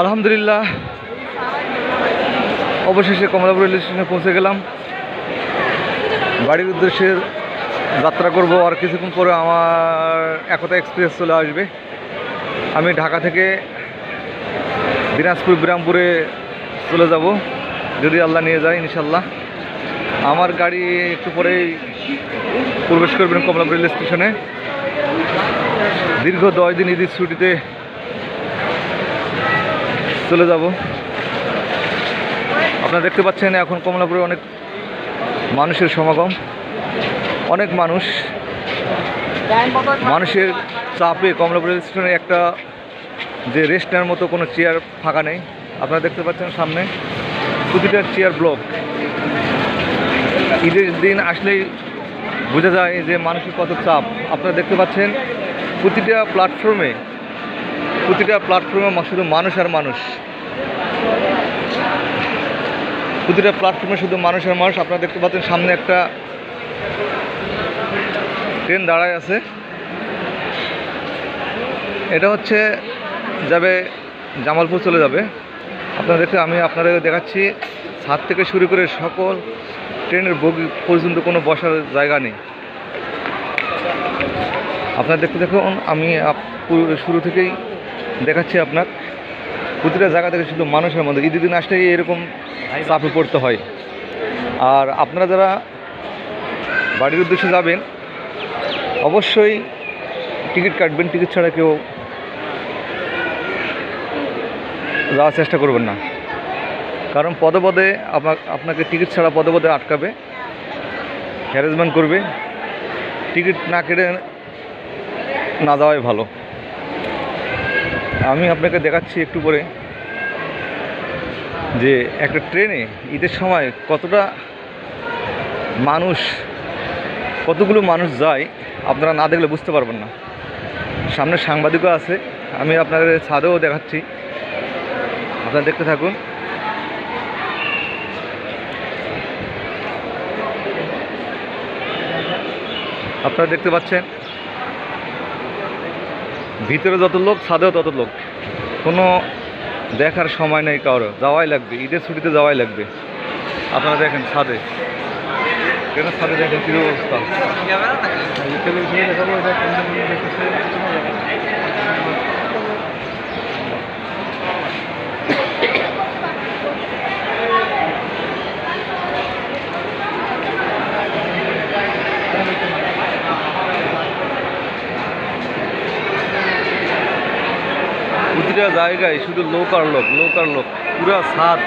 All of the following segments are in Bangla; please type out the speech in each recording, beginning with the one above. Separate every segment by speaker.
Speaker 1: আলহামদুলিল্লাহ। অবশেষে কমলাপুর রেল স্টেশনে পৌঁছে গেলাম। বাড়ির উদ্দেশ্যে যাত্রা করব, আর কিছুক্ষণ পরে আমার একতা এক্সপ্রেস চলে আসবে। আমি ঢাকা থেকে দিনাজপুর, বিরামপুরে চলে যাব। যদি আল্লাহ নিয়ে যায় ইনশাল্লাহ আমার গাড়ি একটু পরেই প্রবেশ করবেন কমলাপুর রেল স্টেশনে। দীর্ঘ দশ দিন ঈদের ছুটিতে চলে যাব। আপনারা দেখতে পাচ্ছেন এখন কমলাপুরে অনেক মানুষের সমাগম। অনেক মানুষ। মানুষের চাপে কমলাপুর রেল স্টেশনে একটা যে রেস্ট মতো কোনো চেয়ার ফাঁকা নেই। আপনারা দেখতে পাচ্ছেন সামনে। প্রতিটা চেয়ার ব্লক। ঈদের দিন আসলেই বোঝা যায় যে মানুষের কত চাপ। আপনারা দেখতে পাচ্ছেন, প্রতিটা প্ল্যাটফর্মে প্রতিটা প্ল্যাটফর্মে শুধু মানুষ আর মানুষ। প্রতিটা প্ল্যাটফর্মে শুধু মানুষ আর মানুষ। আপনারা দেখতে পাচ্ছেন, সামনে একটা ট্রেন দাঁড়ায় আছে। এটা হচ্ছে যাবে জামালপুর চলে যাবে। আপনারা দেখতে আমি আপনাদের দেখাচ্ছি, ছাদ থেকে শুরু করে সকল ট্রেনের বগি পর্যন্ত কোনো বসার জায়গা নেই। আপনারা দেখতে দেখুন আমি শুরু থেকেই দেখাচ্ছি আপনার প্রতিটা জায়গা থেকে শুধু মানুষের মধ্যে, ঈদের দিন আসলে এরকম চাপে পড়তে হয়। আর আপনারা যারা বাড়ির উদ্দেশ্যে যাবেন, অবশ্যই টিকিট কাটবেন, টিকিট ছাড়া কেউ যাওয়ার চেষ্টা করবেন না। কারণ পদে পদে আপনাকে টিকিট ছাড়া পদে পদে আটকাবে হ্যারেসমেন্ট করবে টিকিট না কেটে না যাওয়াই ভালো। আমি আপনাকে দেখাচ্ছি একটু পরে যে একটা ট্রেনে ঈদের সময় কতটা মানুষ, কতগুলো মানুষ যায়, আপনারা না দেখলে বুঝতে পারবেন না। সামনে সাংবাদিকও আছে, আমি আপনাদের ছাদেও দেখাচ্ছি। আপনারা দেখতে থাকুন। আপনারা দেখতে পাচ্ছেন, ভিতরে যত লোক, ছাদেও তত লোক। কোনো দেখার সময় নেই কারও, যাওয়াই লাগবে, ঈদের ছুটিতে যাওয়াই লাগবে। আপনারা দেখেন ছাদে। কেন ছাদে দেখেন কী অবস্থা? প্রতিটা জায়গায় শুধু লোক লোক লোক লোক, পুরা ছাদ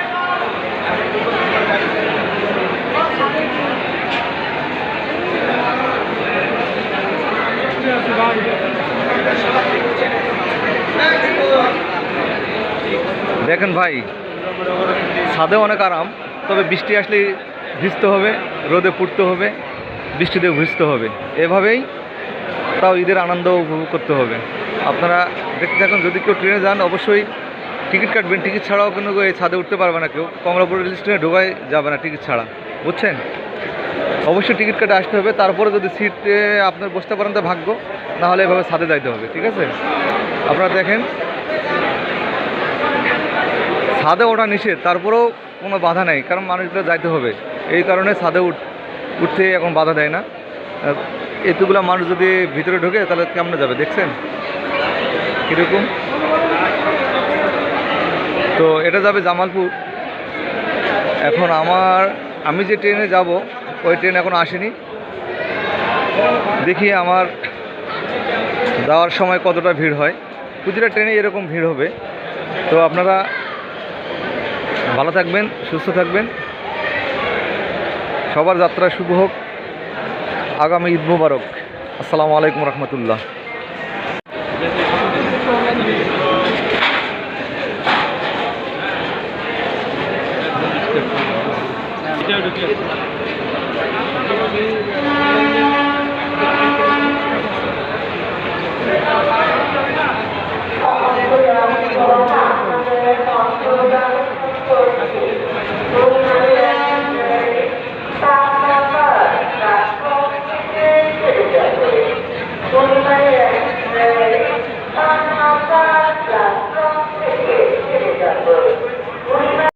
Speaker 1: দেখেন ভাই ছাদে অনেক আরাম, তবে বৃষ্টি আসলে ভিজতে হবে, রোদে পুড়তে হবে বৃষ্টিতে ভিজতে হবে। এভাবেই তাও ঈদের আনন্দ উপভোগ করতে হবে। আপনারা দেখতে থাকুন, যদি কেউ ট্রেনে যান, অবশ্যই টিকিট কাটবেন। টিকিট ছাড়াও কিন্তু এই ছাদে উঠতে পারবে না কেউ। কমলাপুর রেল স্টেশনে ঢোকাই যাবে না টিকিট ছাড়া। বুঝছেন? অবশ্যই টিকিট কাটে আসতে হবে। তারপরে যদি সিটে আপনার বসতে পারেন, তো ভাগ্য। নাহলে এভাবে ছাদে যাইতে হবে, ঠিক আছে? আপনারা দেখেন, ছাদে ওঠা নিষেধ। তারপরেও কোনো বাধা নেই, কারণ মানুষগুলো যাইতে হবে। এই কারণে ছাদে উঠ উঠতে এখন বাধা দেয় না। এতগুলো মানুষ যদি ভিতরে ঢোকে, তাহলে কেমন যাবে? দেখছেন? কীরকম? তো এটা যাবে জামালপুর। এখন আমার, আমি যে ট্রেনে যাব, ওই ট্রেন এখন আসেনি। দেখি আমার যাওয়ার সময় কতটা ভিড় হয়। প্রতিটা ট্রেনে এরকম ভিড় হবে। তো আপনারা ভালো থাকবেন, সুস্থ থাকবেন। সবার যাত্রা শুভ হোক। আগামী ঈদ মুবারক। আসসালামু আলাইকুম রহমতুল্লাহ। रुकिए